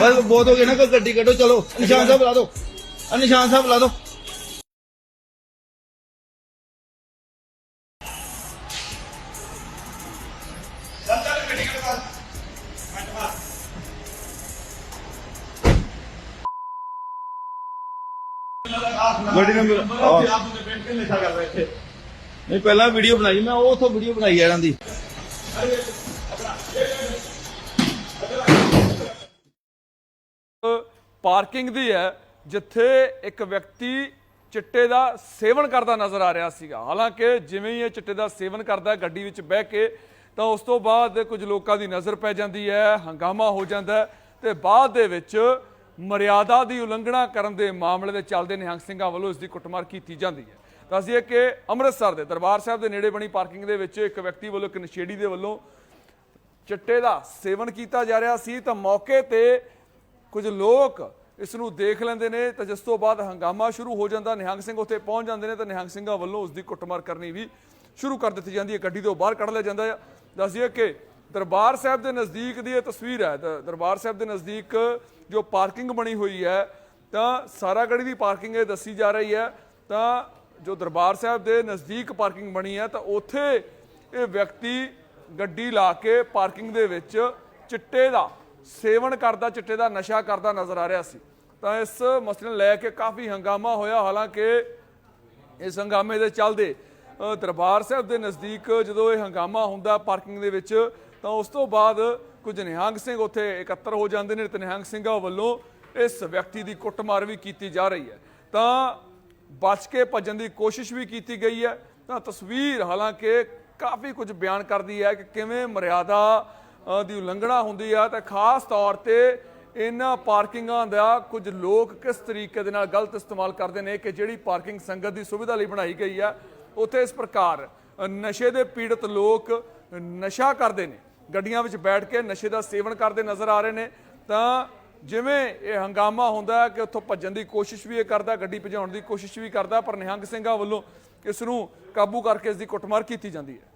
ਬਸ ਬਹੁਤ ਹੋ ਗਿਆ ਨਾ ਕੋਈ ਗੱਡੀ ਕੱਢੋ ਚਲੋ। ਨਿਸ਼ਾਨ ਸਾਹਿਬ ਲਾ ਦਿਓ। ਆ ਨਿਸ਼ਾਨ ਸਾਹਿਬ ਲਾ ਦਿਓ। ਗੱਡੀ ਨੰਬਰ ਨਹੀਂ ਪਹਿਲਾਂ ਵੀਡੀਓ ਬਣਾਈ ਮੈਂ ਉਹ ਉਥੋਂ ਵੀਡੀਓ ਬਣਾਈ ਇਹਨਾਂ ਦੀ। ਪਾਰਕਿੰਗ ਦੀ ਹੈ, ਜਿੱਥੇ ਇੱਕ ਵਿਅਕਤੀ ਚਿੱਟੇ ਦਾ ਸੇਵਨ ਕਰਦਾ ਨਜ਼ਰ ਆ ਰਿਹਾ ਸੀਗਾ। ਹਾਲਾਂਕਿ ਜਿਵੇਂ ਹੀ ਇਹ ਚਿੱਟੇ ਦਾ ਸੇਵਨ ਕਰਦਾ ਗੱਡੀ ਵਿੱਚ ਬਹਿ ਕੇ, ਤਾਂ ਉਸ ਤੋਂ ਬਾਅਦ ਕੁਝ ਲੋਕਾਂ ਦੀ ਨਜ਼ਰ ਪੈ ਜਾਂਦੀ ਹੈ, ਹੰਗਾਮਾ ਹੋ ਜਾਂਦਾ ਹੈ ਤੇ ਬਾਅਦ ਦੇ ਵਿੱਚ ਮਰਿਆਦਾ ਦੀ ਉਲੰਘਣਾ ਕਰਨ ਦੇ ਮਾਮਲੇ ਦੇ ਚੱਲਦੇ ਨਿਹੰਗ ਸਿੰਘਾਂ ਵੱਲੋਂ ਇਸ ਦੀ ਕੁੱਟਮਾਰ ਕੀਤੀ ਜਾਂਦੀ ਹੈ। ਦੱਸਦੀਏ ਕਿ ਅੰਮ੍ਰਿਤਸਰ ਦੇ ਦਰਬਾਰ ਸਾਹਿਬ ਦੇ ਨੇੜੇ ਬਣੀ ਪਾਰਕਿੰਗ ਦੇ ਵਿੱਚ ਇੱਕ ਵਿਅਕਤੀ ਵੱਲੋਂ ਇੱਕ ਨਸ਼ੇੜੀ ਦੇ ਵੱਲੋਂ ਚਿੱਟੇ ਦਾ ਸੇਵਨ ਕੀਤਾ ਜਾ ਰਿਹਾ ਸੀ। ਤਾਂ ਮੌਕੇ ਤੇ ਕੁਝ ਲੋਕ ਇਸ ਨੂੰ ਦੇਖ ਲੈਂਦੇ ਨੇ ਤਾਂ ਜਿਸ ਤੋਂ ਬਾਅਦ ਹੰਗਾਮਾ ਸ਼ੁਰੂ ਹੋ ਜਾਂਦਾ, ਨਿਹੰਗ ਸਿੰਘ ਉੱਥੇ ਪਹੁੰਚ ਜਾਂਦੇ ਨੇ ਤਾਂ ਨਿਹੰਗ ਸਿੰਘਾਂ ਵੱਲੋਂ ਉਸ ਦੀ ਕੁੱਟਮਾਰ ਕਰਨੀ ਵੀ ਸ਼ੁਰੂ ਕਰ ਦਿੱਤੀ ਜਾਂਦੀ ਹੈ। ਗੱਡੀ ਤੋਂ ਬਾਹਰ ਕੱਢ ਲਿਆ ਜਾਂਦਾ ਹੈ। ਦੱਸਿਏ ਕਿ ਦਰਬਾਰ ਸਾਹਿਬ ਦੇ ਨਜ਼ਦੀਕ ਦੀ ਇਹ ਤਸਵੀਰ ਹੈ। ਦ- ਦਰਬਾਰ ਸਾਹਿਬ ਦੇ ਨਜ਼ਦੀਕ ਜੋ ਪਾਰਕਿੰਗ ਬਣੀ ਹੋਈ ਹੈ, ਤਾਂ ਸਾਰਾ ਸਾਰਾਗੜੀ ਦੀ ਪਾਰਕਿੰਗ ਇਹ ਦੱਸੀ ਜਾ ਰਹੀ ਹੈ। ਤਾਂ ਜੋ ਦਰਬਾਰ ਸਾਹਿਬ ਦੇ ਨਜ਼ਦੀਕ ਪਾਰਕਿੰਗ ਬਣੀ ਹੈ, ਤਾਂ ਉੱਥੇ ਇਹ ਵਿਅਕਤੀ ਗੱਡੀ ਲਾ ਕੇ ਪਾਰਕਿੰਗ ਦੇ ਵਿੱਚ ਚਿੱਟੇ ਦਾ ਸੇਵਨ ਕਰਦਾ, ਚਿੱਟੇ ਦਾ ਨਸ਼ਾ ਕਰਦਾ ਨਜ਼ਰ ਆ ਰਿਹਾ ਸੀ। ਤਾਂ ਇਸ ਮਸਲੇ ਨੂੰ ਲੈ ਕੇ ਕਾਫੀ ਹੰਗਾਮਾ ਹੋਇਆ। ਹਾਲਾਂਕਿ ਇਸ ਹੰਗਾਮੇ ਦੇ ਚੱਲਦੇ ਦਰਬਾਰ ਸਾਹਿਬ ਦੇ ਨਜ਼ਦੀਕ ਜਦੋਂ ਇਹ ਹੰਗਾਮਾ ਹੁੰਦਾ ਪਾਰਕਿੰਗ ਦੇ ਵਿੱਚ, ਤਾਂ ਉਸ ਤੋਂ ਬਾਅਦ ਕੁਝ ਨਿਹੰਗ ਸਿੰਘ ਉੱਥੇ ਇਕੱਤਰ ਹੋ ਜਾਂਦੇ ਨੇ। ਤੇ ਨਿਹੰਗ ਸਿੰਘਾਂ ਵੱਲੋਂ ਇਸ ਵਿਅਕਤੀ ਦੀ ਕੁੱਟਮਾਰ ਵੀ ਕੀਤੀ ਜਾ ਰਹੀ ਹੈ। ਤਾਂ ਬਚ ਕੇ ਭੱਜਣ ਦੀ ਕੋਸ਼ਿਸ਼ ਵੀ ਕੀਤੀ ਗਈ ਹੈ। ਤਾਂ ਤਸਵੀਰ ਹਾਲਾਂਕਿ ਕਾਫੀ ਕੁਝ ਬਿਆਨ ਕਰਦੀ ਹੈ ਕਿ ਕਿਵੇਂ ਮਰਿਆਦਾ ਦੀ ਉਲੰਘਣਾ ਹੁੰਦੀ ਆ ਤਾਂ ਖਾਸ ਤੌਰ ਤੇ ਇਹਨਾਂ ਪਾਰਕਿੰਗਾਂ ਦਾ ਕੁਝ ਲੋਕ ਕਿਸ ਤਰੀਕੇ ਦੇ ਨਾਲ ਗਲਤ ਇਸਤੇਮਾਲ ਕਰਦੇ ਨੇ ਕਿ ਜਿਹੜੀ ਪਾਰਕਿੰਗ ਸੰਗਤ ਦੀ ਸੁਵਿਧਾ ਲਈ ਬਣਾਈ ਗਈ ਆ, ਉੱਥੇ ਇਸ ਪ੍ਰਕਾਰ ਨਸ਼ੇ ਦੇ ਪੀੜਤ ਲੋਕ ਨਸ਼ਾ ਕਰਦੇ ਨੇ। ਗੱਡੀਆਂ ਵਿੱਚ ਬੈਠ ਕੇ ਨਸ਼ੇ ਦਾ ਸੇਵਨ ਕਰਦੇ ਨਜ਼ਰ ਆ ਰਹੇ ਨੇ। ਤਾਂ ਜਿਵੇਂ ਇਹ ਹੰਗਾਮਾ ਹੁੰਦਾ ਕਿ ਉੱਥੋਂ ਭੱਜਣ ਦੀ ਕੋਸ਼ਿਸ਼ ਵੀ ਇਹ ਕਰਦਾ, ਗੱਡੀ ਭਜਾਉਣ ਦੀ ਕੋਸ਼ਿਸ਼ ਵੀ ਕਰਦਾ, ਪਰ ਨਿਹੰਗ ਸਿੰਘਾਂ ਵੱਲੋਂ ਇਸ ਨੂੰ ਕਾਬੂ ਕਰਕੇ ਇਸ ਦੀ ਕੁੱਟਮਾਰ ਕੀਤੀ ਜਾਂਦੀ ਹੈ।